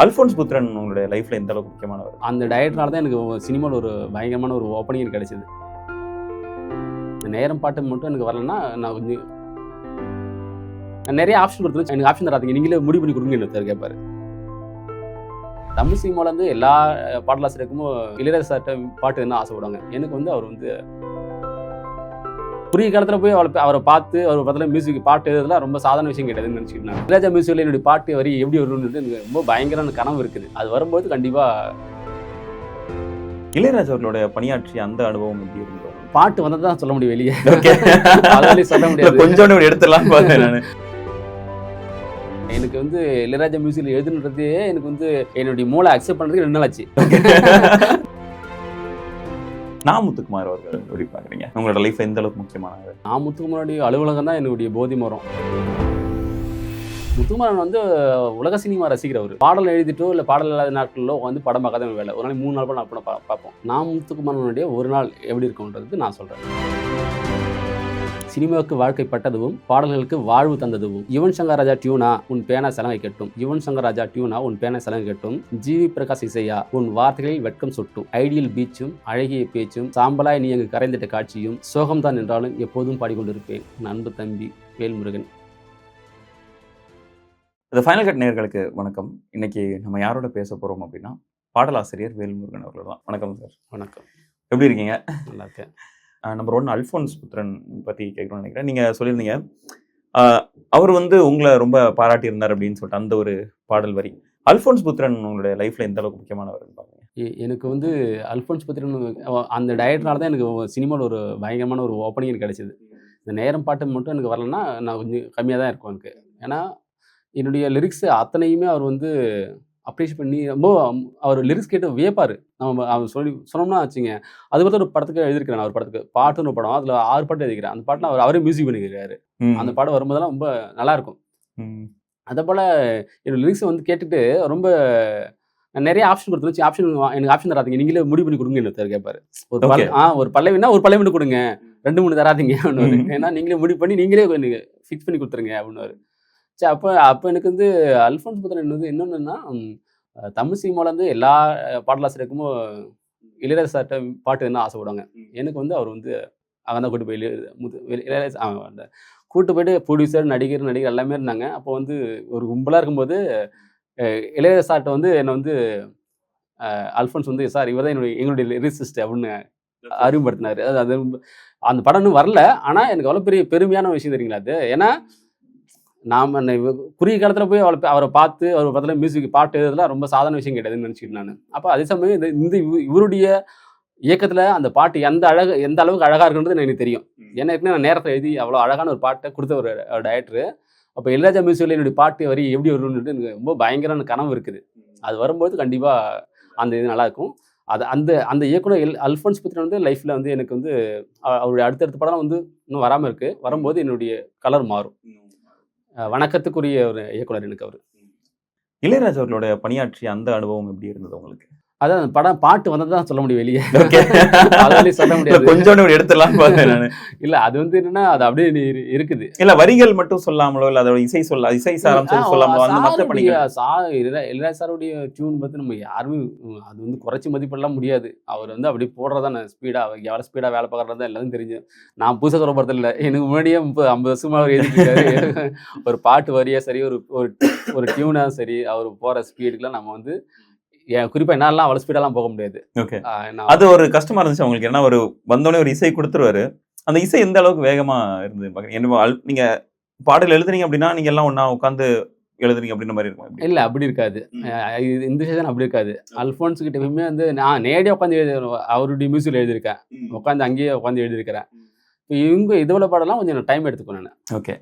அல்ஃபோன்ஸ் புத்திரன் உங்களுடைய லைஃப்ல எந்த அளவுக்கு முக்கியமானவர்? அந்த டயட்னால தான் எனக்கு சினிமாவில் ஒரு பயங்கரமான ஒரு ஓப்பனிங் எனக்கு கிடைச்சது. இந்த நேரம் பாட்டு மட்டும் எனக்கு வரலன்னா நான் கொஞ்சம் நான் நிறைய ஆப்ஷன் கொடுத்துருச்சு எனக்கு ஆப்ஷன் தராதீங்க. நீங்களே முடிவு பண்ணி கொடுங்க என்ன கேட்பாரு தமிழ் சினிமாவில் வந்து எல்லா பாடலாசிரியருக்கும் இளையராஜா சார்ட்ட பாட்டு என்ன ஆசைப்படுவாங்க? எனக்கு வந்து அவர் வந்து குறுகிய காலத்தில் போய் அவளை அவரை பார்த்து அவர் பக்கத்தில் மியூசிக் பாட்டு எழுதுலாம் ரொம்ப சாதாரண விஷயம் கிடையாதுன்னு நினச்சிக்கிட்டு நான் இளையராஜா மியூசிக்கில் என்னுடைய பாட்டு வரி எப்படி வரும்னு எனக்கு ரொம்ப பயங்கரமான கனவு இருக்குது. அது வரும்போது கண்டிப்பாக இளையராஜா அவர்களுடைய பணியாற்றிய அந்த அனுபவம் எப்படி இருந்தது? பாட்டு வந்தது தான் சொல்ல முடியும் வெளியே. சொல்ல முடியாது. ஒரு எடுத்துலாம் பார்த்தேன் நான். எனக்கு வந்து இளையராஜா மியூசிக்கில் எழுதுன்றதே எனக்கு வந்து என்னுடைய மூளை அக்செப்ட் பண்ணுறதுக்கு ரெண்டு நாள் ஆச்சு. நான் முத்துக்குமார் அவர்கள் எப்படி பாக்குறீங்க உங்களோட லைஃப் எந்த அளவுக்கு முக்கியமானது? நான் முத்துக்குமாரோடைய அலுவலகம் தான் என்னுடைய போதி மரம். முத்துக்குமாரன் வந்து உலக சினிமா ரசிக்கிறவர் பாடல் எழுதிட்டோ இல்லை பாடல் இல்லாத நாட்களிலோ வந்து படம் பார்க்காத வேலை. ஒரு நாளைக்கு மூணு நாள் படம் நான் பார்ப்போம். நான் முத்துக்குமாரனுடைய ஒரு நாள் எப்படி இருக்கும்ன்றது நான் சொல்கிறேன் சினிமாவுக்கு வாழ்க்கைப்பட்டதுவும் பாடல்களுக்கு வாழ்வு தந்ததுவும். யுவன் சங்கர் ராஜா டியூனா உன் பேனா சலங்கை கட்டும். யுவன் சங்கர் ராஜா டியூனா உன் பேனா சலங்கை கட்டும். ஜிவி பிரகாஷ் இசையா உன் வார்த்தைகளில் வெட்கம் சுட்டும். ஐடியல் பீச்சும் அழகிய பேச்சும் சாம்பலாய் நீ அங்கு கரைந்திட்ட காட்சியும் சோகம்தான் என்றாலும் எப்போதும் பாடிக்கொண்டிருப்பேன். அன்பு தம்பி வேல்முருகன். இந்த ஃபைனல் கட் நேயர்களுக்கு வணக்கம். இன்னைக்கு நம்ம யாரோட பேச போறோம் அப்படின்னா பாடலாசிரியர் வேல்முருகன் அவர்கள் தான். வணக்கம் சார். வணக்கம். எப்படி இருக்கீங்க? நல்லா இருக்கேன். நம்பர் ஒன் அல்ஃபோன்ஸ் புத்திரன் பற்றி கேட்கணும்னு நினைக்கிறேன். நீங்கள் சொல்லியிருந்தீங்க. அவர் வந்து உங்களை ரொம்ப பாராட்டி இருந்தார் அப்படின்னு சொல்லிட்டு அந்த ஒரு பாடல் வரி. அல்ஃபோன்ஸ் புத்திரன் உங்களுடைய லைஃப்பில் எந்த அளவுக்கு முக்கியமானவர்னு பாருங்க. எனக்கு வந்து அல்ஃபோன்ஸ் புத்திரன் அந்த டயட்னால தான் எனக்கு சினிமாவில் ஒரு பயங்கரமான ஒரு ஓப்பனிங் எனக்கு இந்த நேரம் பாட்டு மட்டும் எனக்கு வரலன்னா நான் கொஞ்சம் கம்மியாக தான் இருக்கும் எனக்கு. ஏன்னா என்னுடைய லிரிக்ஸ் அத்தனையுமே அவர் வந்து அப்ரிஷியேட் பண்ணி ரொம்ப அவர் லிரிக்ஸ் கேட்டு வியப்பார். நம்ம அவர் சொல்லி சொன்னோம்னா வச்சுங்க அது பார்த்து ஒரு படத்துக்கு எழுதியிருக்கிறேன் அவர் படத்துக்கு. பாட்டுன்னு ஒரு படம் அதில் ஆறு பாட்டு எழுதிக்கிறேன் அந்த பாட்டில் அவர் அவரே மியூசிக் பண்ணிக்கிறாரு. அந்த பாடம் வரும்போதெல்லாம் ரொம்ப நல்லா இருக்கும் ம். அதே போல் என்னோட லிரிக்ஸை வந்து கேட்டுட்டு ரொம்ப நிறைய ஆப்ஷன் கொடுத்துருச்சு ஆப்ஷன் எனக்கு ஆப்ஷன் தராதீங்க. நீங்களே முடிவு பண்ணி கொடுங்க ஒருத்தர் கேட்பாரு ஒரு. ஆ ஒரு பல்லவினா ஒரு பல்லவின்னு கொடுங்க. ரெண்டு மூணு தராதீங்க அப்படின்னு. ஏன்னா நீங்களே முடிவு பண்ணி நீங்களே ஃபிக்ஸ் பண்ணி கொடுத்துருங்க அப்படின்னு சரி அப்போ அப்போ எனக்கு வந்து அல்ஃபோன்ஸ் புத்திரன் வந்து என்னென்னா தமிழ் சினிமாவில் வந்து எல்லா பாடலாசிரியருக்கும் இளையராஜா சார்ட்ட பாட்டு என்ன ஆசைப்படுவாங்க? எனக்கு வந்து அவர் வந்து அவன் தான் கூட்டு போய் இளையராஜா அந்த கூட்டு போயிட்டு ப்ரொடியூசர் நடிகர் நடிகர் எல்லாமே இருந்தாங்க. அப்போ வந்து ஒரு கும்பலாக இருக்கும்போது இளையராஜா சார்ட்ட வந்து என்னை வந்து அல்ஃபோன்ஸ் வந்து சார் இவர் தான் என்னுடைய எங்களுடைய லிரிசிஸ்ட் அப்படின்னு அறிமுகப்படுத்தினாரு. அது அந்த படம் இன்னும் வரல. ஆனால் எனக்கு அவ்வளோ பெரிய பெருமையான விஷயம் தெரியுங்களா அது? ஏன்னா நாம் குறுகிய காலத்தில் போய் அவளை அவரை பார்த்து அவர் பக்கத்தில் மியூசிக் பாட்டு எழுதலாம் ரொம்ப சாதாரண விஷயம் கிடையாதுன்னு நினச்சிக்கிட்டு நான். அப்போ அதே சமயம் இந்த இந்த இவ- இவருடைய இயக்கத்தில் அந்த பாட்டு எந்த அழகு எந்த அளவுக்கு அழகாக இருக்குன்றது எனக்கு தெரியும். ஏன்னா ஏற்கனவே நான் நேரத்தை எழுதி அவ்வளோ அழகான ஒரு பாட்டை கொடுத்த ஒரு டைரக்டர் அப்போ இளையராஜா மியூசிக்கில் என்னுடைய பாட்டு வரி எப்படி வரும்னு எனக்கு ரொம்ப பயங்கரமான கனவு இருக்குது. அது வரும்போது கண்டிப்பாக அந்த இது நல்லா இருக்கும். அது அந்த அந்த இயக்குனர் எல் அல்ஃபோன்ஸ் பத்திரன் வந்து லைஃப்பில் வந்து எனக்கு வந்து அவருடைய அடுத்தடுத்த படம் வந்து இன்னும் வராமல் இருக்குது வரும்போது என்னுடைய கலர் மாறும். வணக்கத்துக்குரிய ஒரு இயக்குனர் எனக்கு அவர். இளையராஜா அவர்களுடைய பணியாற்றிய அந்த அனுபவம் எப்படி இருந்தது உங்களுக்கு? அதான் அந்த படம் பாட்டு வந்தது தான் சொல்ல முடியும் வெளியே. அதனாலே சொல்ல முடியாது. கொஞ்சோண்டு பார்த்தேன் நான். இல்ல அது வந்து என்னன்னா அது அப்படியே இரு- இருக்குது. இல்ல வரிகள் மட்டும் சொல்லாமலோ இல்ல அதோட இசை சொல்ல இசை சாரம் சொல்லி சொல்லாமலோ அந்த மத்த பணிகள் சா இளைய- இளையராஜா சாருடைய டியூன் பத்தி நம்ம யாருமே அது வந்து குறைச்சி மதிப்பிடலாம் முடியாது. அவர் வந்து அப்படி போடுறதா ஸ்பீடா எவ்வளவு ஸ்பீடா வேலை பார்க்கறதா எல்லாரும் தெரிஞ்சு. நான் புதுசாக சொல்ல போறது இல்லை. எனக்கு முன்னாடியே முப்பது ஐம்பது வருஷமா அவர் எழுதிட்டு ஒரு பாட்டு வரியா சரி ஒரு ஒரு ஒரு டியூனா சரி அவர் போற ஸ்பீடுக்குலாம் நம்ம வந்து ஏன் குறிப்பா என்னாலாம் அவ்வளவு ஸ்பீடாலாம் போக முடியாது. ஓகே அது ஒரு கஷ்டமா இருந்துச்சு உங்களுக்கு ஏன்னா ஒரு வந்தோடனே ஒரு இசை கொடுத்துருவாரு. அந்த இசை எந்த அளவுக்கு வேகமா இருந்தது என்ன அல்- நீங்க பாடல் எழுதுனீங்க அப்படின்னா நீங்க எல்லாம் ஒண்ணா உட்காந்து எழுதுறீங்க அப்படின்ற மாதிரி இருக்கும்? இல்ல அப்படி இருக்காது. இந்த சீசன் அப்படி இருக்காது. அல்ஃபோன்ஸ் கிட்ட எப்பவுமே வந்து நான் நேரடியாக உட்காந்து எழுதி அவருடைய மியூசிக்கில் எழுதியிருக்கேன். உட்காந்து அங்கேயே உட்காந்து எழுதியிருக்கிறேன். இப்போ இவங்க இதோட பாடலாம் கொஞ்சம் டைம் எடுத்துக்கணும் நான். ஓகே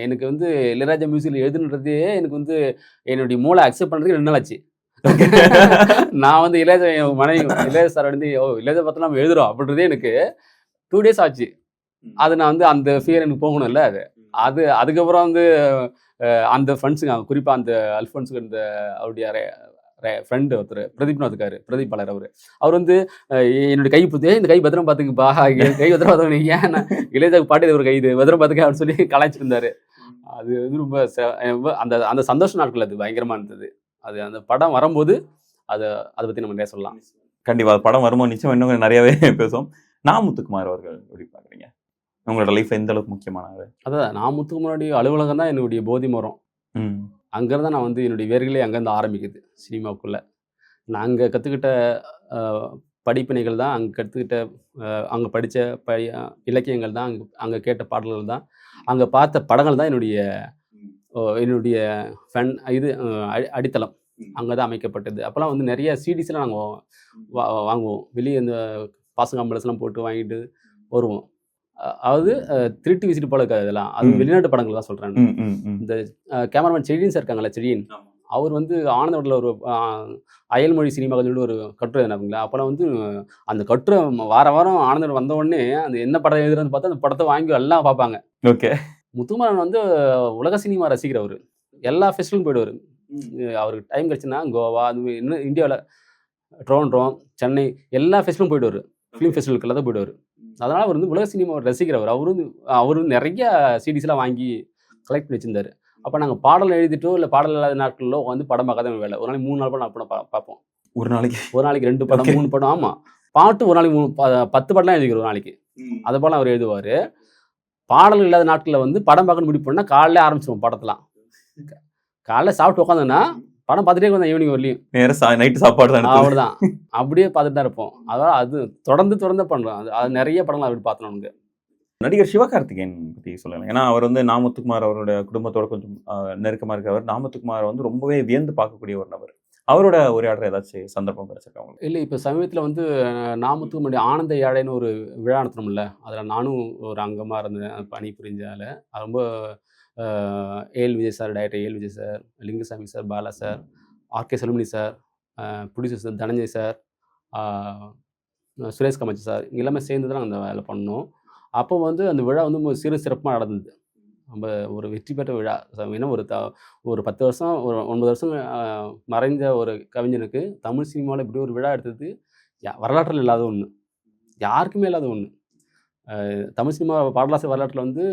எனக்கு வந்து இளையராஜா மியூசிக்கில் எழுதுன்றதே எனக்கு வந்து என்னுடைய மூளை அக்செப்ட் பண்ணுறதுக்கு ரெண்டு நாள் ஆச்சு. நான் வந்து இளையராஜா என் மனைவி இளையராஜா சார் வந்து ஓ இளையராஜா பார்த்து நம்ம எழுதுறோம். அப்படின்றதே எனக்கு டூ டேஸ் ஆச்சு. அது நான் வந்து அந்த ஃபியர் எனக்கு போகணும்ல அது. அது அதுக்கப்புறம் வந்து அந்த ஃப்ரெண்ட்ஸுங்க குறிப்பாக அந்த அல்ஃபோன்ஸுக்கு இந்த அவருடைய ஃப்ரெண்டு ஒருத்தர் பிரதீப்னு இருக்காரு பிரதீப் பாலர் அவர். அவர் வந்து என்னுடைய கை புத்தே இந்த கை பத்திரம் பார்த்துக்குப்பா கை பத்திரம் பார்த்துக்க ஏன் நான் இளையராஜாக்கு பாட்டு ஒரு கை இது பத்திரம் பார்த்துக்க அப்படின்னு சொல்லி கலாய்ச்சிட்டு இருந்தாரு. அது வந்து ரொம்ப அந்த அந்த சந்தோஷ நாட்கள் அது பயங்கரமா இருந்தது. அது அந்த படம் வரும்போது அதை அதை பற்றி நம்ம நிறைய சொல்லலாம். கண்டிப்பா படம் வரும்போது நிச்சயம் இன்னும் நிறையவே பேசுவோம். நான் முத்துக்குமார் அவர்கள் எப்படி பாக்குறீங்க உங்களோட லைஃப்ல எந்த அளவுக்கு முக்கியமானவர் அதான் நான் முத்துக்கு முன்னாடி அலுவலகம் தான் என்னுடைய போதி மரம். அங்கேருந்து நான் வந்து என்னுடைய வேர்களே அங்கேருந்து ஆரம்பிக்குது சினிமாவுக்குள்ளே நான் அங்கே கற்றுக்கிட்ட படிப்பினைகள் தான் அங்கே கற்றுக்கிட்ட அங்கே படித்த ப இலக்கியங்கள் தான் அங்கே அங்கே கேட்ட பாடல்கள் தான். அங்கே பார்த்த படங்கள் தான் என்னுடைய என்னுடைய ஃபன் இது அடித்தளம். அங்கே தான் அமைக்கப்பட்டது. அப்போல்லாம் வந்து நிறைய சிடிஸ்லாம் நாங்கள் வா வாங்குவோம். வெளியே இந்த பாசங்க அம்பலஸ்லாம் போட்டு வாங்கிட்டு வருவோம். அதாவது திருட்டு விசிட்டு போல இருக்காது இதெல்லாம். அது. வெளிநாட்டு படங்கள் தான் சொல்கிறேன் இந்த கேமராமேன் செழியன் சார் இருக்காங்கல்ல செழியன். அவர் வந்து ஆனந்தோட்டில் ஒரு அயல்மொழி சினிமா சொல்லிட்டு ஒரு கட்டுரை எழுதினாங்களா அப்போலாம் வந்து அந்த கட்டுரை வார வாரம் ஆனந்தோட வந்த உடனே அந்த என்ன படம் எழுதுறதுன்னு பார்த்தா அந்த படத்தை வாங்கி எல்லாம் பார்ப்பாங்க. ஓகே. முத்துமாரன் வந்து உலக சினிமா ரசிகர் அவர் எல்லா ஃபெஸ்டிவலும் போயிடுவார். அவருக்கு டைம் கிடச்சுன்னா கோவா அது இன்னும் இந்தியாவில் ட்ரோன்ட்ரோ சென்னை எல்லா ஃபெஸ்டிவலும் போயிடுவார். ஃபிலிம் ஃபெஸ்டிவலுக்கெல்லாம் தான் போயிடுவார். அதனால் அவர் வந்து உலக சினிமா ரசிகர் அவர் அவரு வந்து அவரு நிறைய சிடிஸ்லாம் வாங்கி கலெக்ட் பண்ணி வச்சிருந்தாரு. அப்போ நாங்கள் பாடல் எழுதிட்டோ இல்லை பாடல் இல்லாத நாட்களிலோ வந்து படம் பார்க்காத வேலை. ஒரு நாளைக்கு மூணு நாள் படம் படம் பா- பார்ப்போம். ஒரு நாளைக்கு? ஒரு நாளைக்கு ரெண்டு படம். மூணு படம் ஆமாம் பாட்டு ஒரு நாளைக்கு மூணு பத்து படம்லாம் எழுதிக்கிறோம் ஒரு நாளைக்கு. அதை போல அவர் எழுதுவார். பாடல் இல்லாத நாட்களில் வந்து படம் பார்க்கணும் முடிவு பண்ணால் காலையில ஆரம்பிச்சிருவோம் படத்தெல்லாம். காலைல சாப்பிட்டு உட்காந்தோன்னா படம் பார்த்துட்டே வந்தேன் ஈவினிங் வரலையும் நேரம் நைட்டு சாப்பாடு தான். அவ்வளோதான் அப்படியே பார்த்துட்டு தான் இருப்போம். அதாவது அது தொடர்ந்து தொடர்ந்து பண்ணுறோம். அது அது நிறைய படங்கள் அப்படி பார்த்தோம் நமக்கு. நடிகர் சிவகார்த்திகேயன் பத்தி சொல்லலாம். ஏன்னா அவர் வந்து நாமத்துக்குமார் அவரோட குடும்பத்தோட கொஞ்சம் ஆஹ், நெருக்கமா இருக்கவர் நாமத்துக்குமார் வந்து ரொம்பவே வியந்து பார்க்கக்கூடிய ஒரு நபர். அவரோட உரையாடுற ஏதாச்சும் சந்தர்ப்பம் கிடைச்சிருக்காங்க இல்லை இப்போ சமீபத்தில் வந்து நாமத்துக்கு முன்னாடி ஆனந்த யாழைன்னு ஒரு விழா நடத்தணும்ல அதில் நானும் ஒரு அங்கமாக இருந்தேன் பணி புரிஞ்சால ரொம்ப ஏல் AL Vijay sir director AL Vijay sir Lingusamy sir Bala sir RK Selvamani sir producer sir Dhananjay sir Suresh Kamatchi sir எல்லாமே சேர்ந்து தான் அந்த வேலை பண்ணோம். அப்போ வந்து அந்த விழா வந்து சிறு சிறப்பாக நடந்தது. நம்ம ஒரு வெற்றி பெற்ற விழா. ஏன்னா ஒரு த ஒரு பத்து வருஷம் ஒரு ஒன்பது வருஷம் மறைந்த ஒரு கவிஞனுக்கு தமிழ் சினிமாவில் இப்படி ஒரு விழா எடுத்தது யா- வரலாற்றில் இல்லாத ஒன்று யாருக்குமே இல்லாத ஒன்று தமிழ் சினிமா பாடலாசிரியர் வரலாற்றில் வந்து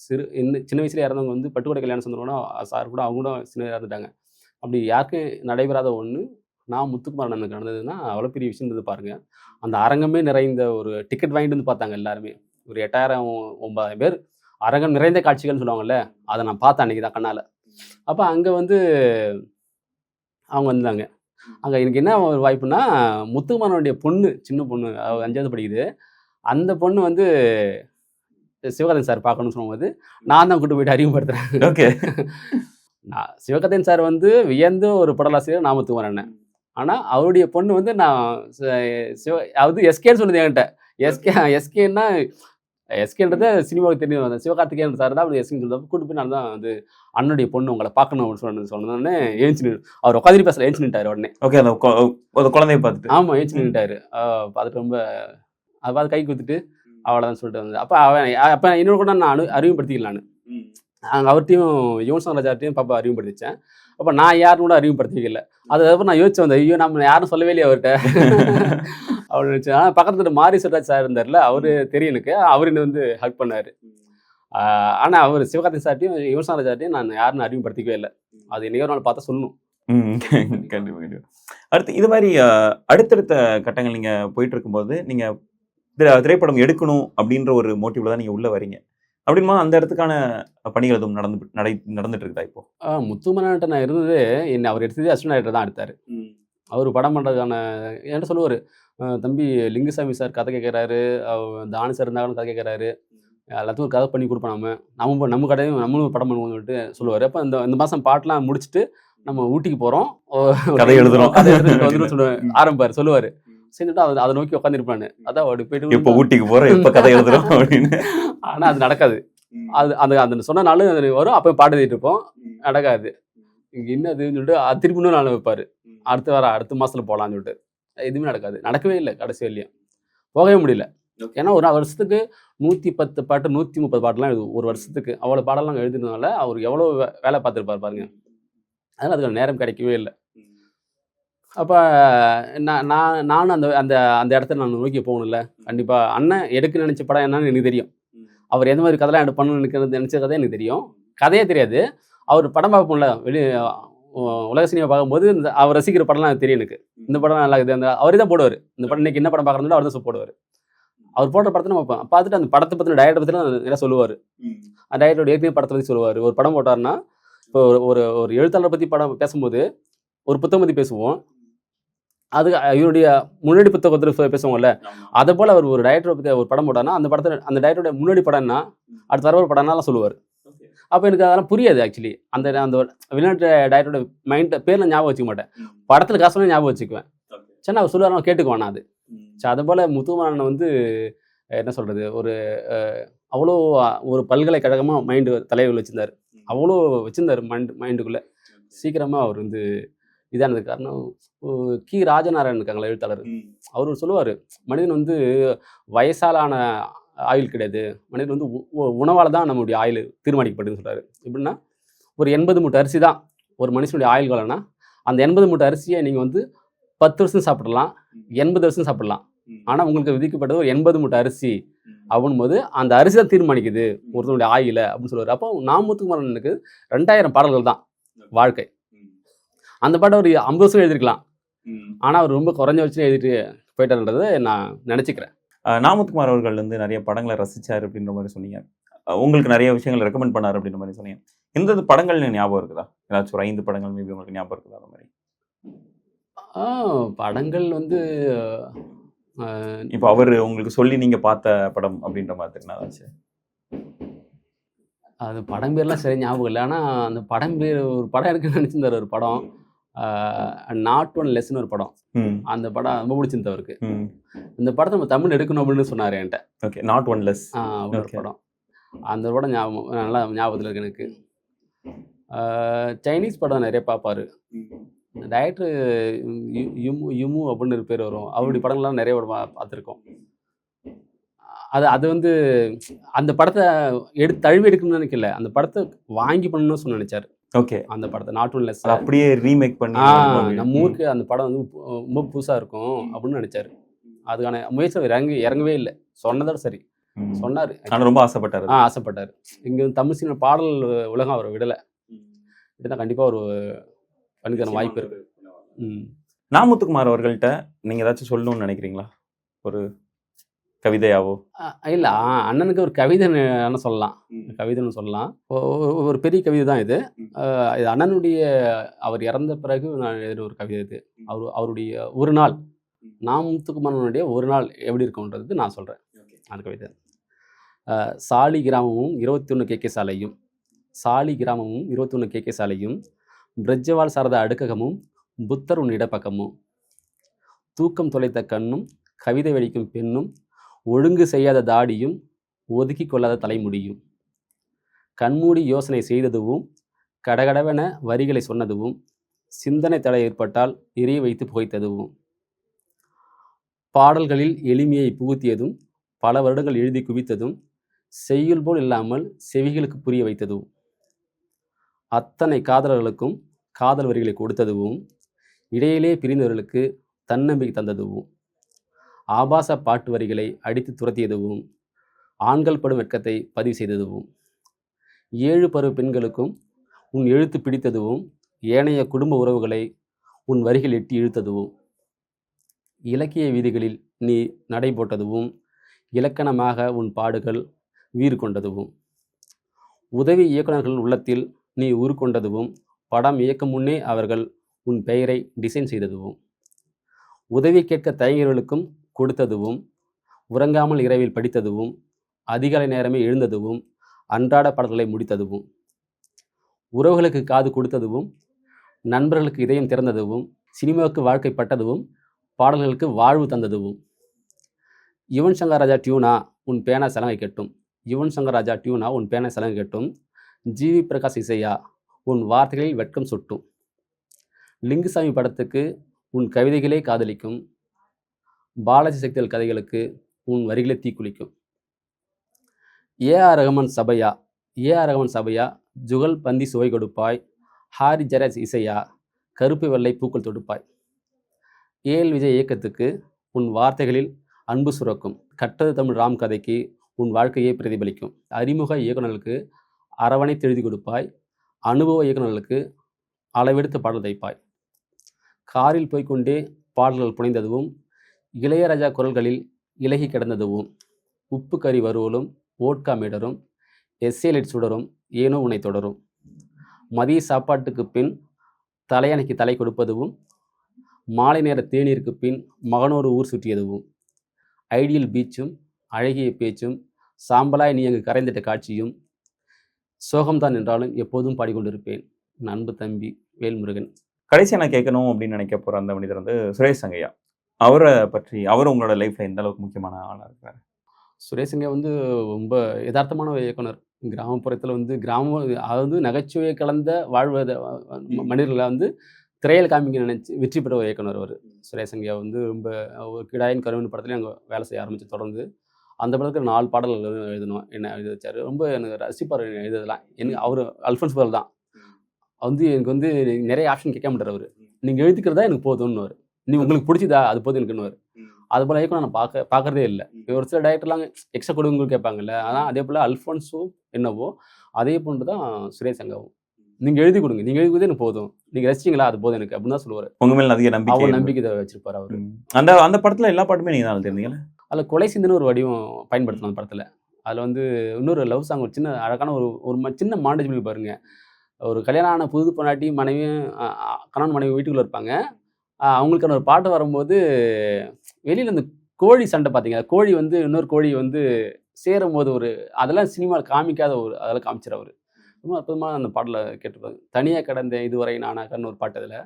சிறு இன்னும் சின்ன வயசுல இறந்தவங்க வந்து பட்டுக்கடை கல்யாணம் சுந்தரம் கூட சார் கூட அவங்க கூட சின்ன இறந்துட்டாங்க. அப்படி யாருக்கும் நடைபெறாத ஒன்று நான் முத்துக்குமார் அண்ணனுக்கு நடந்ததுன்னா அவ்வளோ பெரிய விஷயம் இருந்தது பாருங்கள் அந்த அரங்கமே நிறைந்த ஒரு டிக்கெட் வாங்கிட்டு வந்து பார்த்தாங்க எல்லாருமே. ஒரு எட்டாயிரம் ஒன்பதாயிரம் பேர். அரங்கம் நிறைந்த காட்சிகள்னு சொல்லுவாங்கல்ல அதை நான் பார்த்தேன் அன்றைக்கி தான் கண்ணால். அப்போ அங்கே வந்து அவங்க வந்தாங்க. அங்கே எனக்கு என்ன ஒரு வாய்ப்புனா முத்துக்குமாரனுடைய பொண்ணு சின்ன பொண்ணு அஞ்சாவது படிக்குது. அந்த பொண்ணு வந்து சிவகார்த்திகேயன் சார் பார்க்கணும்னு சொல்லும்போது நான் தான் கூட்டு போயிட்டு அறிமுகப்படுத்துறேன். ஓகே. நான் சிவகார்த்திகேயன் சார் வந்து வியந்த ஒரு படலாசிரியர் நாமத்துக்குமார் அண்ணன். ஆனால் அவருடைய பொண்ணு வந்து நான் சிவ அது எஸ்கேன்னு சொல்லுது என்கிட்ட. எஸ்கே எஸ்கேன்னா எஸ்கேன்றத சினிமாவுக்கு தெரியும். அந்த சிவகார்த்திகேயன் சார் தான் அவர் எஸ்கேன்னு சொல்லுவாங்க கூட்டு போய் நான் தான் வந்து அண்ணனுடைய பொண்ணு உங்களை பார்க்கணும் அப்படின்னு சொன்னது சொன்னோடனே நின்று அவர் உட்காந்து பேசல ஏஞ்சி நின்ட்டார் உடனே. ஓகே அந்த குழந்தைய பார்த்துட்டு. ஆமாம் ஏஞ்சி நின்ட்டாரு பார்த்துட்டு ரொம்ப அதை பார்த்து கை கொடுத்துட்டு அவ்வளோதான் சொல்லிட்டு வந்தது. அப்போ அவன் அப்போ இன்னொரு கூட நான் அனு அறிமுகப்படுத்திக்கலாம் நான். அங்கே அவர்கிட்டையும் யுவன் ராஜார்ட்டையும் பாப்பா அறிமுகப்படுத்திச்சேன். அப்போ நான் யாரும் கூட அறிமுகப்படுத்திக்கல. அதுக்கப்புறம் நான் யோசிச்சு வந்தேன் ஐயோ நம்ம யாரும் சொல்லவே இல்லையே அவர்கிட்ட. நினச்சேன் ஆனால் பக்கத்துல மாரி சுராஜ் சார் இருந்தார்ல அவரு தெரியும் எனக்கு. அவர் என்ன வந்து ஹக் பண்ணாரு. ஆனால் அவர் சிவகார்த்திக் சார்ட்டையும் யுவன் ராஜார்ட்டையும் நான் யாருன்னு அறிமுகப்படுத்திக்கவே இல்லை. அது இன்னைக்கு நாள் பார்த்தா சொல்லணும். ம் கண்டிப்பா கண்டிப்பா. அடுத்து இது மாதிரி அடுத்தடுத்த கட்டங்கள் நீங்க போயிட்டு இருக்கும்போது நீங்க திரை- திரைப்படம் எடுக்கணும் அப்படின்ற ஒரு மோட்டிவ்ல தான் நீங்க உள்ள வரீங்க. அப்படின்னா அந்த இடத்துக்கான பணிகள் எதுவும் நடந்து நடை நடந்துட்டு இருக்குதா இப்போ? ஆஹ் முத்துமரன்ட்ட நான் இருந்தது என்ன அவர் எடுத்தது அஸ்வின் தான் எடுத்தார். அவர் படம் பண்ணுறதுக்கான என்கிட்ட சொல்லுவார் தம்பி லிங்குசாமி சார் கதை கேட்குறாரு. தானு சார் இருந்தாலும் கதை கேட்குறாரு. எல்லாத்துக்கும் ஒரு கதை பண்ணி கொடுப்போம் நம்ம நம்ம நம்ம கடையும் நம்மளும் படம் பண்ணுவோம்னு சொல்லிட்டு சொல்லுவார். அப்போ இந்த இந்த மாதம் பாட்டெலாம் முடிச்சுட்டு நம்ம ஊட்டிக்கு போகிறோம் கதை எழுதுறோம். கதை எழுதுறோம் சொல்லுவேன் ஆரம்பிப்பார் சொல்லுவார். செஞ்சுட்டு அதை அதை நோக்கி உட்காந்துருப்பானு அதான் இப்போ போயிட்டு ஊட்டிக்கு போறோம் எப்ப கதை எழுதுறோம் அப்படின்னு. ஆனால் அது நடக்காது. அது அந்த அந்த சொன்ன நாள் அது வரும் அப்போ பாட்டு எழுதிட்டு இருப்போம். நடக்காது. இங்கே என்னதுன்னு சொல்லிட்டு அது திருப்பி இன்னொரு நாள் வைப்பார். அடுத்த வாரம் அடுத்த மாசத்துல போகலான்னு சொல்லிட்டு. எதுவுமே நடக்காது. நடக்கவே இல்லை கடைசி வரையும் போகவே முடியல. ஏன்னா ஒரு வருஷத்துக்கு நூற்றி பத்து பாட்டு நூற்றி முப்பது பாட்டுலாம் எழுதும் ஒரு வருஷத்துக்கு. அவ்வளோ பாடலாம் எழுதுனதுனால அவர் எவ்வளோ வேலை பார்த்துருப்பார் பாருங்க. அதனால அதுக்கு நேரம் கிடைக்கவே இல்லை. அப்போ நான் நான் நானும் அந்த அந்த அந்த இடத்துல நான் நோக்கி போகணும்ல. கண்டிப்பாக அண்ணன் எடுக்க நினச்ச படம் என்னன்னு எனக்கு தெரியும். அவர் எந்த மாதிரி கதைலாம் எடுத்து பண்ணணும்னு நினைக்கிறது நினச்ச கதை எனக்கு தெரியும். கதையே தெரியாது. அவர் படம் பார்ப்போம்ல வெளியே உலக சினிமா பார்க்கும்போது இந்த அவர் ரசிக்கிற படம்லாம் தெரியும் எனக்கு. இந்த படம் நல்லா இருக்குது. அந்த அவரே தான் போடுவார். இந்த படம் இன்னைக்கு என்ன படம் பார்க்குறதோ அவர் தான் போடுவார். அவர் போடுற படத்தை நம்ம பார்த்துட்டு அந்த படத்தை பற்றின டயட்டை பற்றிலாம் நிறைய சொல்லுவார். அந்த டயட்டோட ஏற்கனவே படத்தை பற்றி சொல்லுவார். ஒரு படம் போட்டாருன்னா இப்போ ஒரு ஒரு ஒரு எழுத்தாளரை பற்றி படம் பேசும்போது ஒரு புத்தகம் பற்றி பேசுவோம். அது இவருடைய முன்னாடி புத்தகத்தில் பேசுவோம்ல. அதை போல் அவர் ஒரு டயட்டரை பற்றி ஒரு படம் போட்டார்னா அந்த படத்தை அந்த டயட்டோட முன்னாடி படம்னா அடுத்த வர ஒரு படம்னாலாம் சொல்லுவார். அப்போ எனக்கு அதெல்லாம் புரியாது ஆக்சுவலி அந்த அந்த வெளிநாட்டு டயட்டோட மைண்ட் பேரில் ஞாபகம் வச்சுக்க மாட்டேன். படத்தில் காசுலாம் ஞாபகம் வச்சுக்குவேன். சரி அவர் சொல்லுவார் நான் கேட்டுக்குவேன் நான் அது. சரி அது போல் முத்துமாறன் வந்து என்ன சொல்கிறது ஒரு அவ்வளோ ஒரு பல்கலைக்கழகமாக மைண்டு தலைவர் வச்சுருந்தார். அவ்வளோ வச்சுருந்தார் மைண்ட் மைண்டுக்குள்ளே சீக்கிரமாக அவர் வந்து இதானது காரணம் கி. ராஜநாராயணன் இருக்காங்களா எழுத்தாளர். அவர் சொல்லுவார் மனிதன் வந்து வயசாலான ஆயில் கிடையாது. மனிதன் வந்து உணவால் தான் நம்மளுடைய ஆயில் தீர்மானிக்கப்படுதுன்னு சொல்கிறாரு எப்படின்னா ஒரு எண்பது மூட்டை அரிசி தான் ஒரு மனுஷனுடைய ஆயுள் காலம்னா அந்த எண்பது மூட்டை அரிசியை நீங்கள் வந்து பத்து வருஷம் சாப்பிடலாம் எண்பது வருஷம் சாப்பிடலாம். ஆனால் உங்களுக்கு விதிக்கப்பட்டது ஒரு எண்பது மூட்டை அரிசி அப்படின் போது அந்த அரிசி தான் தீர்மானிக்குது ஒருத்தனுடைய ஆயில் அப்படின்னு சொல்லுவார். அப்போ நாமத்துக்குமாரனுக்கு ரெண்டாயிரம் பாடல்கள் தான் வாழ்க்கை. அந்த பாட்டை ஒரு ஐம்பது வருஷம் எழுதிருக்கலாம் ஆனால் அவர் ரொம்ப குறைஞ்ச வச்சு எழுதிட்டு போயிட்டாருன்றதை நான் நினச்சிக்கிறேன். நாமத்குமார் அவர்கள் வந்து நிறைய படங்களை ரசிச்சார் அப்படின்ற மாதிரி சொன்னீங்க. உங்களுக்கு நிறைய விஷயங்கள் ரெக்கமெண்ட் பண்ணார் அப்படின்ற மாதிரி சொன்னீங்க. எந்த படங்கள் ஞாபகம் இருக்குதா? ஏதாச்சும் ஒரு ஐந்து படங்கள் மேபி உங்களுக்கு ஞாபகம் இருக்குதா அந்த மாதிரி? படங்கள் வந்து இப்போ அவர் உங்களுக்கு சொல்லி நீங்க பார்த்த படம் அப்படின்ற மாதிரி ஆச்சு அது படம் பேர்லாம் சரி ஞாபகம் இல்லை. ஆனால் அந்த படம் பேர் ஒரு படம் இருக்குன்னு நினச்சிருந்தார் ஒரு படம். நாட் ஒன் லெஸ்ன்னு ஒரு படம். அந்த படம் ரொம்ப பிடிச்சிருந்தது அவருக்கு. இந்த படத்தை நம்ம தமிழ் எடுக்கணும் அப்படின்னு சொன்னார் என்கிட்ட. Okay not one less. ஒரு. படம். அந்த படம் ஞாபகம் நல்லா ஞாபகத்தில் இருக்கு எனக்கு. சைனீஸ் படம் நிறைய பார்ப்பாரு டைரக்டர் யுமு யுமு அப்படின்னு ஒரு பேர் வரும். அவருடைய படங்கள்லாம் நிறைய படம் பார்த்துருக்கோம். அது அது வந்து அந்த படத்தை எடுத்து தழுவி எடுக்கணும்னு நினைக்கல. அந்த படத்தை வாங்கி பண்ணணும்னு சொல்லி நினைச்சாரு. ஓகே. அந்த படத்தை நாட் ஒன் லெஸ் அப்படியே ரீமேக் பண்ணி. நம்ம ஊருக்கு அந்த படம் வந்து ரொம்ப புதுசா இருக்கும் அப்படின்னு நினைச்சாரு. அதுக்கான முயற்சி இறங்கி இறங்கவே இல்லை. சொன்னதோட சரி. சொன்னாரு. ஆனா ரொம்ப ஆசைப்பட்டாரு. ஆ ஆசைப்பட்டாரு. இங்க வந்து தமிழ் சினிமா பாடல் உலகம் அவரை விடல. இதுதான் கண்டிப்பா ஒரு பண்ணிக்கிற வாய்ப்பு இருக்கு. ம். நாமுத்துக்குமார் அவர்கள்ட்ட நீங்க ஏதாச்சும் சொல்லணும்னு நினைக்கிறீங்களா? ஒரு கவிதையாவோ? இல்ல அண்ணனுக்கு ஒரு கவிதை என்ன சொல்லலாம் கவிதைன்னு சொல்லலாம். ஒரு பெரிய கவிதை தான் இது. இது அண்ணனுடைய அவர் இறந்த பிறகு நான் எழுதின ஒரு கவிதை இது. அவர் அவருடைய ஒரு நாள் நாம் முத்துக்குமாரனுடைய ஒரு நாள் எப்படி இருக்கும்ன்றது நான் சொல்கிறேன் அந்த கவிதை. சாலி கிராமமும் இருபத்தி ஒன்று கேகே சாலையும் சாலி கிராமமும் இருபத்தி ஒன்று கேகே சாலையும் பிரஜ்ஜவால் சாரத அடுக்ககமும் புத்தர் உன் இடப்பக்கமும் தூக்கம் தொலைத்த கண்ணும் கவிதை வெடிக்கும் பெண்ணும் ஒழுங்கு செய்யாத தாடியும் ஒதுக்கி கொள்ளாத தலைமுடியும். கண்மூடி யோசனை செய்ததுவும் கடகடவென வரிகளை சொன்னதுவும் சிந்தனை தடை ஏற்பட்டால் நிறைய வைத்து புகைத்ததுவும். பாடல்களில் எளிமையை புகுத்தியதும் பல வருடங்கள் எழுதி குவித்ததும் செய்யுள் போல் இல்லாமல் செவிகளுக்கு புரிய வைத்ததும். அத்தனை காதலர்களுக்கும் காதல் வரிகளை கொடுத்ததுவும் இடையிலே பிரிந்தவர்களுக்கு தன்னம்பிக்கை தந்ததுவும். ஆபாச பாட்டு வரிகளை அடித்து துரத்தியதுவும் ஆண்கள் படும் வெட்கத்தை பதிவு செய்ததுவும் ஏழு பருவ பெண்களுக்கும் உன் எழுத்து பிடித்ததுவும் ஏனைய குடும்ப உறவுகளை உன் வரிகள் எட்டி இழுத்ததுவும் இலக்கிய வீதிகளில் நீ நடை போட்டதுவும் இலக்கணமாக உன் பாடுகள் வீறு கொண்டதுவும் உதவி இயக்குநர்கள் உள்ளத்தில் நீ உருக்கொண்டதுவும் படம் இயக்கும் முன்னே அவர்கள் உன் பெயரை டிசைன் செய்ததுவும் உதவி கேட்க தயங்கியவர்களுக்கும் கொடுத்ததுவும் உறங்காமல் இரவில் படித்ததுவும் அதிகாலை நேரமே எழுந்ததுவும் அன்றாட பாடல்களை முடித்ததுவும் உறவுகளுக்கு காது கொடுத்ததுவும் நண்பர்களுக்கு இதயம் திறந்ததுவும் சினிமாவுக்கு வாழ்க்கைப்பட்டதுவும் பாடல்களுக்கு வாழ்வு தந்ததுவும். யுவன் சங்கர் ராஜா டியூனா உன் பேனா சலங்கை கட்டும். யுவன் சங்கர் ராஜா டியூனா உன் பேனா சலங்கை கட்டும். ஜிவி பிரகாஷ் இசையா உன் வார்த்தைகளில் வெட்கம் சுட்டும். லிங்குசாமி படத்துக்கு உன் கவிதைகளே காதலிக்கும். பாலாஜி சக்திகள் கதைகளுக்கு உன் வரிகளை தீக்குளிக்கும் ஏ ஆர் ரஹ்மான் சபையா? ஏ ஆர் ரஹ்மான் சபையா? ஜுகல் பந்தி சுவை கொடுப்பாய். ஹாரி ஜெராஜ் இசையா? கருப்பு வெள்ளை பூக்கள் தொடுப்பாய். ஏஎல் விஜய் இயக்கத்துக்கு உன் வார்த்தைகளில் அன்பு சுரக்கும். கட்டது தமிழ் ராம் கதைக்கு உன் வாழ்க்கையை பிரதிபலிக்கும். அறிமுக இயக்குநர்களுக்கு அரவணை தெழுதி கொடுப்பாய். அனுபவ இயக்குநர்களுக்கு அளவெடுத்து பாடல் தைப்பாய் காரில் போய்கொண்டே பாடல்கள் புனைந்ததுவும் இளையராஜா குரல்களில் இலகி கிடந்ததுவும் உப்பு கறி வறுவலும் ஓட்கா மீடரும் எஸ்ஏலிட் சுடரும் ஏனோ உனை தொடரும். மதிய சாப்பாட்டுக்கு பின் தலையணைக்கு தலை கொடுப்பதுவும் மாலை நேர தேநீருக்கு பின் மகனோடு ஊர் சுற்றியதுவும் ஐடியல் பீச்சும் அழகிய பேச்சும் சாம்பலாய் நீ அங்கு கரைந்திட்ட காட்சியும் சோகம்தான் என்றாலும் எப்போதும் பாடிக்கொண்டிருப்பேன். என் அன்பு தம்பி வேல்முருகன். கடைசியாக நான் கேட்கணும் அப்படின்னு நினைக்க போகிற அந்த மனிதர் வந்து சுரேஷ் சங்கையா? அவரை பற்றி அவர் உங்களோட லைஃப்ல எந்த அளவுக்கு முக்கியமான ஆளா இருக்காரு? சுரேஷுங்க வந்து ரொம்ப யதார்த்தமான ஒரு இயக்குனர். கிராமப்புறத்தில் வந்து கிராம அதாவது நகைச்சுவை கலந்த வாழ்வத மனிதர்களை வந்து திரையில் காமிக்க நினைச்சு வெற்றி பெற்ற ஒரு இயக்குனர் அவர். சுரேஷங்கய்யா வந்து ரொம்ப ஒரு கிடாயின் கருவின் படத்துலேயும் அங்கே வேலை செய்ய ஆரம்பிச்சு தொடர்ந்து. அந்த படத்துக்கு நாலு பாடல்கள் எழுத- எழுதணும் என்ன எழுதி வச்சார். ரொம்ப எனக்கு ரசிப்பார் எழுதலாம் எனக்கு அவர் அல்ஃபன்ஸ் பால் தான். வந்து எனக்கு வந்து நிறைய ஆப்ஷன் கேட்க மாட்டார் அவர். நீங்கள் எழுதிக்கிறதா எனக்கு போதும்னு நீ உங்களுக்கு பிடிச்சதா? அது போதும் எனக்குன்னு அது போல இயக்கம் நான் பார்க்க பார்க்கறதே இல்லை. ஒரு சில டேரக்டர்லாம் எக்ஸ்ட்ரா கொடுங்க கேட்பாங்கல்ல. ஆனால் அதே போல் அல்ஃபோன்ஸும் என்னவோ அதே போன்று தான் சுரேஷ் சங்காவும் நீங்கள் எழுதி கொடுங்க. நீங்கள் எழுதி கொடுத்தே எனக்கு போதும். நீங்கள் ரசிச்சிங்களா? அது போதும் எனக்கு அப்படின்னு தான் சொல்லுவார். உங்க மேல அதிக நம்பிக்கை அவர். நம்பிக்கை வச்சிருப்பார் அவர். அந்த அந்த படத்துல எல்லா பாட்டுமே நீங்க தான் தெரிஞ்சீங்களா அதில் கொலை சிந்துன்னு ஒரு வடிவம் பயன்படுத்தணும் அந்த படத்தில். அதில் வந்து இன்னொரு லவ் சாங் ஒரு சின்ன அழகான ஒரு ஒரு சின்ன மாண்டேஜ் பண்ணி பாருங்க. ஒரு கல்யாணம் ஆன புது பொண்டாட்டி மனைவியும் கணவன் மனைவி வீட்டுக்குள்ளே இருப்பாங்க. அவங்களுக்கான ஒரு பாட்டு வரும்போது வெளியில் இந்த கோழி சண்டை பார்த்தீங்க கோழி வந்து இன்னொரு கோழி வந்து சேரும் போது ஒரு அதெல்லாம் சினிமாவில் காமிக்காத ஒரு அதெல்லாம் காமிச்சிரு அவர். ரொம்ப அற்புதமாக அந்த பாட்டில் கேட்டுப்பாங்க தனியாக கிடந்த இதுவரை நானாக்கன்னு ஒரு பாட்டு அதில்.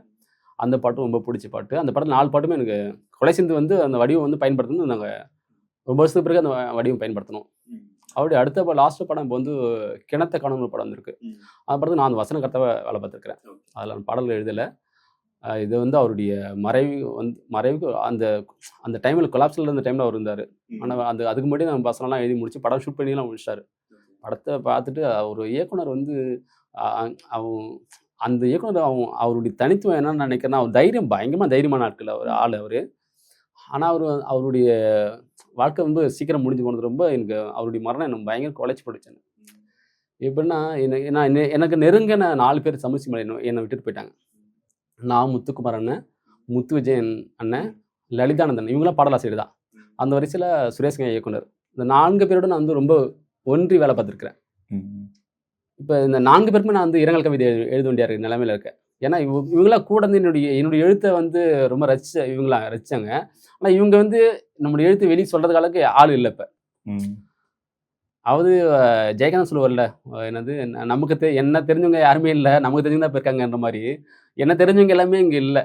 அந்த பாட்டும் ரொம்ப பிடிச்ச பாட்டு. அந்த படத்தில் நாலு பாட்டுமே எனக்கு கொலை சிந்து வந்து அந்த வடிவம் வந்து பயன்படுத்தணும் நாங்கள் ரொம்ப வருஷத்துக்கு பிறகு அந்த வடிவம் பயன்படுத்தணும் அவருடைய அடுத்த லாஸ்ட் படம் இப்போ வந்து கிணத்த காணும் படம் வந்திருக்கு. அந்த படத்தில் நான் அந்த வசன கர்த்தாவை வேலை பார்த்துருக்கிறேன். அதில் அந்த பாடல்கள் எழுதலை. இது வந்து அவருடைய மறைவு வந்து மறைவுக்கு அந்த அந்த டைமில் கொலாப்ஸில் இருந்த டைமில் அவர் இருந்தார். ஆனால் அந்த அதுக்கு முன்னாடி நம்ம வசனம்லாம் எழுதி முடிச்சு படம் ஷூட் பண்ணிலாம் முடிச்சிட்டாரு. படத்தை பார்த்துட்டு ஒரு இயக்குனர் வந்து அவன் அந்த இயக்குனர் அவன் அவருடைய தனித்துவம் என்னன்னு நினைக்கிறேன்னா அவர் தைரியம் பயங்கரமாக தைரியமான ஆட்கள் அவர் ஆள் அவர். ஆனால் அவர் அவருடைய வாழ்க்கை வந்து சீக்கிரம் முடிஞ்சு போனது ரொம்ப எனக்கு அவருடைய மரணம் எனக்கு பயங்கர குலைச்சி போட்டுச்சு எப்படின்னா என்ன நான் என்ன- எனக்கு நெருங்கின நாலு பேர் சமூசி மலை என்னை விட்டுட்டு போயிட்டாங்க. நான் முத்துக்குமார் அண்ணன் முத்து விஜயன் அண்ணன் லலிதானந்தன் இவங்களாம் பாடலாசிரியர் தான் அந்த வரிசையில் சுரேஷ்கா இயக்குனர். இந்த நான்கு பேரோட நான் வந்து ரொம்ப ஒன்றி வேலை பார்த்துருக்கிறேன். இப்போ இந்த நான்கு பேருக்குமே நான் வந்து இரங்கல் கவிதை எழு- எழுத வேண்டிய நிலைமையில இருக்கேன். ஏன்னா இவ இவங்களாம் கூட வந்து என்னுடைய என்னுடைய எழுத்தை வந்து ரொம்ப ரசிச்ச இவங்களாம் ரசிச்சாங்க. ஆனால் இவங்க வந்து நம்முடைய எழுத்து வெளியே அளவுக்கு ஆள் இல்லை இப்போ. அவது அதாவது ஜெயகாந்தன் சொல்லுவார்ல என்னது நமக்கு தெ என்ன தெரிஞ்சவங்க யாருமே இல்லை நமக்கு தெரிஞ்சவங்க தான் இப்போ இருக்காங்கன்ற மாதிரி. என்ன தெரிஞ்சவங்க எல்லாமே இங்கே இல்லை.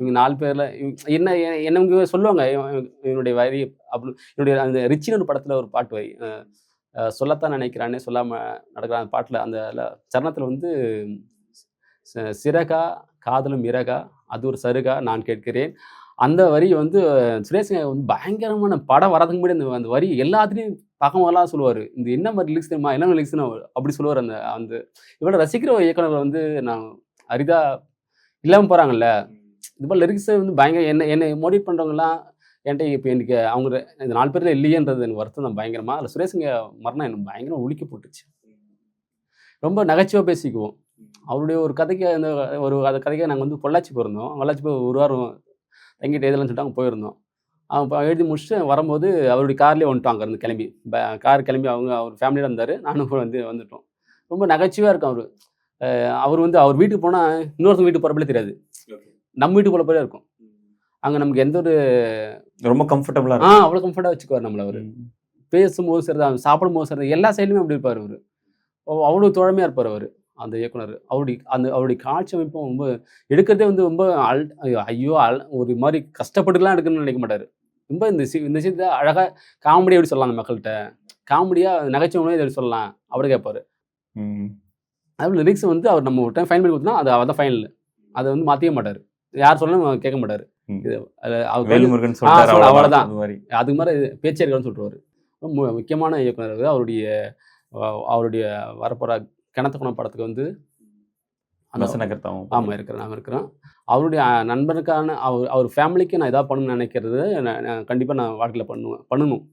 இவங்க நாலு பேரில் இவங்க- என்ன என்ன- என்ன இவங்க சொல்லுவாங்க இவன் இவனுடைய வரி அப்படி என்னுடைய அந்த ரிச்சின் ஒரு படத்தில் ஒரு பாட்டு வை சொல்லத்தான் நினைக்கிறானே சொல்லாமல் நடக்கிற அந்த பாட்டில் அந்த சரணத்தில் வந்து ச- சிறகா காதலும் இறகா அது ஒரு சருகா நான் கேட்கிறேன். அந்த வரி வந்து சுரேஷ் வந்து பயங்கரமான படம் வரதுக்கு முன்னாடி அந்த அந்த வரி எல்லாத்துலேயும் பகமெல்லாம் சொல்லுவார் இந்த என்ன மாதிரி லிரிக்ஸ் தெரியுமா? என்ன லிரிக்ஸ் அப்படி சொல்லுவார் அந்த அந்த இவ்வளோ ரசிக்கிற இயக்குநர்கள் இயக்குனர் வந்து நான் அரிதா இல்லாமல் போகிறாங்கல்ல இது மாதிரி லிரிக்ஸை வந்து பயங்கர என்ன என்னை மோட்டிவேட் பண்ணுறவங்கலாம் என்கிட்ட இப்போ எனக்கு அவங்க இந்த நாலு பேரில் இல்லையன்றது எனக்கு வருத்தம் தான் பயங்கரமாக அதில் சுரேஷுங்க மரணம் எனக்கு பயங்கரமாக உலுக்கி போட்டுச்சு. ரொம்ப நகைச்சுவாக பேசிக்குவோம். அவருடைய ஒரு கதைக்கு அந்த ஒரு அந்த கதைக்கு நாங்கள் வந்து பொள்ளாச்சி போயிருந்தோம். பொள்ளாச்சி போய் ஒரு வாரம் தங்கிட்டு எதெல்லாம் சொல்லிட்டு அங்கே போயிருந்தோம். எழுதி முடிச்சுட்டு வரும்போது அவருடைய கார்லேயே வந்துட்டோம் அங்கேருந்து கிளம்பி. கார் கிளம்பி அவங்க அவர் ஃபேமிலியில் இருந்தார் நானும் வந்து வந்துட்டோம். ரொம்ப நகைச்சுவாக இருக்கும் அவர். அவர் வந்து அவர் வீட்டுக்கு போனால் இன்னொருத்தவங்க வீட்டுக்கு போகிறப்பலே தெரியாது. நம்ம வீட்டுக்கு போல போல இருக்கும் அங்கே நமக்கு எந்த ஒரு ரொம்ப கம்ஃபர்டபுளா ஆ அவ்வளோ கம்ஃபர்ட்டாக வச்சுக்குவார் நம்மள அவர். பேசும்போது சரிதான் சாப்பிடும்போது சரிதான் எல்லா சைட்லையுமே அப்படி இருப்பார் அவர். அவ்வளோ தோழமையாக இருப்பார் அவர் அந்த இயக்குனர். அவருடைய அந்த அவருடைய காட்சி அமைப்பும் ரொம்ப எடுக்கிறதே வந்து ரொம்ப அல் ஐயோ, ஐயோ அல் ஒரு மாதிரி கஷ்டப்பட்டுலாம் எடுக்கணும்னு நினைக்க மாட்டார். ரொம்ப இந்த இந்த விஷயத்தை அழகாக காமெடியாக எப்படி சொல்லலாம் அந்த மக்கள்கிட்ட? காமெடியாக நகைச்சுவை எப்படி சொல்லலாம்? அப்படி கேட்பாரு ம். அதுவும் லிரிக்ஸ் வந்து அவர் நம்ம ஒரு டைம் ஃபைன் பண்ணி கொடுத்தோம்னா அது அவர் தான் ஃபைனல் அதை வந்து மாற்றிக்க மாட்டார். யார் சொன்னாலும் கேட்க மாட்டார். இது வேல்முருகன் மாதிரி. அதுக்கு மாதிரி பேச்சேர்கள்னு சொல்லிடுவார் ரொம்ப முக்கியமான இயக்குனர் அவர். அவருடைய அவருடைய வரப்போகிற கிணத்துக்குணம் படத்துக்கு வந்து ஆமாம் இருக்கிறேன் நான் இருக்கிறேன் அவருடைய அஹ், நண்பனுக்கான அவர் அவர் ஃபேமிலிக்கு நான் எதாவது பண்ணணும்னு நினைக்கிறது கண்டிப்பாக நான் வாழ்க்கையில் பண்ணுவேன் பண்ணணும்.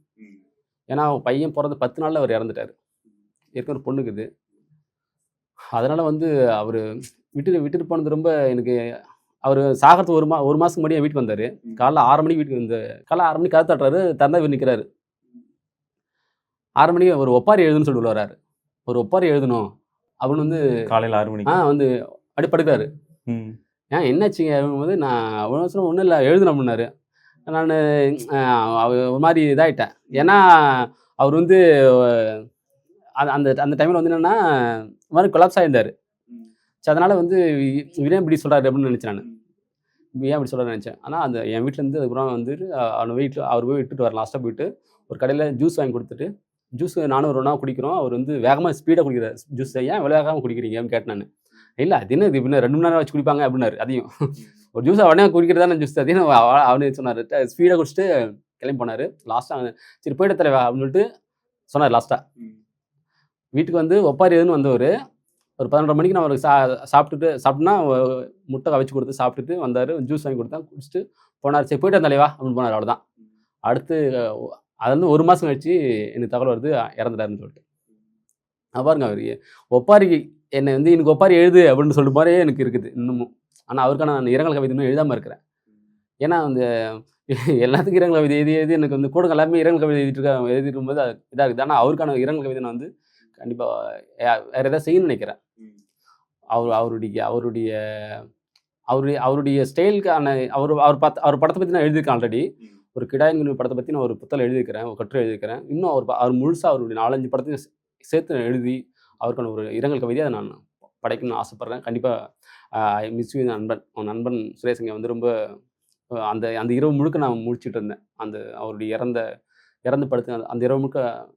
ஏன்னா அவன் பையன் பிறந்த பத்து நாளில் அவர் இறந்துட்டார். ஏற்கனவே ஒரு பொண்ணுக்குது அதனால் வந்து அவர் விட்டுட்டு விட்டுட்டு போனது ரொம்ப எனக்கு அவர் சாகிறதுக்கு ஒரு மா ஒரு மாதத்துக்கு முன்னாடி வீட்டுக்கு வந்தார். காலைல ஆறு மணிக்கு வீட்டுக்கு வந்து காலைல ஆறு மணிக்கு கதை தட்டுறாரு திறந்தா இவர் நிற்கிறாரு ஆறு மணிக்கு ஒரு ஒப்பாரி எழுதுன்னு சொல்லிட்டு வர்றாரு ஒரு ஒப்பாரி எழுதணும் அப்படின்னு வந்து காலையில ஆறு ஆ மணிக்கு வந்து அப்படி படுக்கிறாரு ம். ஏன் என்னாச்சுங்க? போது நான் அவ்வளோ அவசரம் ஒன்றும் இல்லை எழுதணும் நான் ஒரு மாதிரி இதாகிட்டேன் ஏன்னா அவர் வந்து அந்த- அந்த அந்த டைமில் வந்து என்னென்னா இந்த மாதிரி கொலாப்ஸ் ஆகியிருந்தார் சரி அதனால் வந்து இவரே இப்படி சொல்கிறாரு அப்படின்னு நினச்சேன் நான். ஏன் இப்படி சொல்கிறாரு நினச்சேன்? ஆனால் அந்த என் வீட்டிலேருந்து அதுக்கப்புறம் வந்துட்டு அவனை வீட்டில் அவர் போய் விட்டுட்டு வர லாஸ்ட்டாக போயிட்டு ஒரு கடையில் ஜூஸ் வாங்கி கொடுத்துட்டு ஜூஸ் நானும் ஒரு ஒன்றா குடிக்கிறோம். அவர் வந்து வேகமாக ஸ்பீடாக குடிக்கிறார். ஜூஸ் ஏன் இவ்வளோ வேகமாக குடிக்கிறீங்கன்னு கேட்டேன் நான். இல்லை அது என்ன இது? ரெண்டு மணி நேரம் வச்சு குடிப்பாங்க அப்படின்னாரு. அதையும். ஒரு ஜூஸ் உடனே குடிக்கிறதான ஜூஸ் அதையும் அவ- அவனே சொன்னார். ஸ்பீடாக குடிச்சிட்டு கிளம்பி போனார். லாஸ்ட்டாக சரி போயிட்டு தலைவா அப்படின்னு சொல்லிட்டு சொன்னார் லாஸ்ட்டாக வீட்டுக்கு வந்து ஒப்பாரி எதுன்னு வந்தவர். ஒரு பதினொன்றரை மணிக்கு நான் அவருக்கு சா சாப்பிட்டுட்டு சாப்பிட்டுனா முட்டை கவிச்சு கொடுத்து சாப்பிட்டுட்டு வந்தார். ஜூஸ் வாங்கி கொடுத்தேன். குடிச்சிட்டு போனார். சரி போயிட்டு தலைவா அப்படின்னு போனார். அவ்வளோதான் அடுத்து அது வந்து ஒரு மாதம் கழிச்சு எனக்கு தகவல் வருது இறந்துட்டாருன்னு சொல்லிட்டு. பாருங்க அவர் ஒப்பாரி என்னை வந்து எனக்கு ஒப்பாரி எழுது அப்படின்னு சொல்லிட்டு மாதிரியே எனக்கு இருக்குது இன்னமும். ஆனால் அவருக்கான நான் இரங்கல் கவிதை இன்னும் எழுதாமல் இருக்கிறேன். ஏன்னா அந்த எல்லாத்துக்கும் இரங்கல் கவிதை எழுதி எழுதி எனக்கு வந்து கூட எல்லாமே இரங்கல் கவிதை எழுதிட்டு இருக்க எழுதிட்டு இருக்கும்போது அது இதாக இருக்குது. ஆனால் அவருக்கான இரங்கல் கவிதை நான் வந்து கண்டிப்பாக வேறு எதாவது செய்யணும்னு நினைக்கிறேன். அவர் அவருடைய அவருடைய அவருடைய அவருடைய ஸ்டைலுக்கான அவர் அவர் பார்த்து அவர் படத்தை பற்றி நான் எழுதியிருக்கேன் ஆல்ரெடி. ஒரு கிடாயின் படத்தை பற்றி நான் ஒரு புத்தகம் எழுதியிருக்கிறேன் ஒரு கட்டுரை எழுதியிருக்கிறேன். இன்னும் அவர் அவர் முழுசாக அவருடைய நாலஞ்சு படத்தையும் சேர்த்து நான் எழுதி அவருக்கான ஒரு இரங்கல் கவிதையை அதை நான் படைக்கணும்னு ஆசைப்பட்றேன். கண்டிப்பாக மிஸ் யூ நண்பன் அவன் நண்பன் சுரேஷங்க வந்து ரொம்ப அந்த அந்த இரவு முழுக்க நான் முடிச்சுட்டு இருந்தேன். அந்த அவருடைய இறந்த இறந்து படுத்து அந்த- அந்த இரவு முழுக்க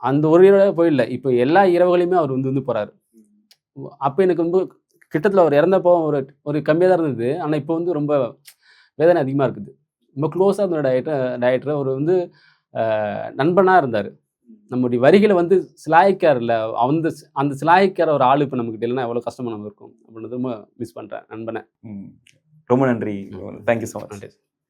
அந்த ஒரு இரவு போயிடல இப்போ எல்லா இரவுகளையுமே அவர் வந்து வந்து போகிறாரு அப்போ எனக்கு வந்து கிட்டத்தில் அவர் இறந்தப்போ ஒரு ஒரு கம்மியாக தான் இருந்தது. ஆனால் இப்போ வந்து ரொம்ப வேதனை அதிகமாக இருக்குது. ரொம்ப க்ளோஸாக இருந்த டயட்டர் டயட்டர் அவர் வந்து நண்பனாக இருந்தார். நம்முடைய வரிகளை வந்து சிலாய்க்கார்ல அந்த அந்த சிலாய்க்கார ஒரு ஆள் இப்போ நமக்கு இல்லைன்னா எவ்வளோ கஷ்டமாக நம்ம இருக்கும் அப்படின்றது ரொம்ப மிஸ் பண்ணுறேன் நண்பனை. ரொம்ப நன்றி. தேங்க்யூ ஸோ மச் நன்றி.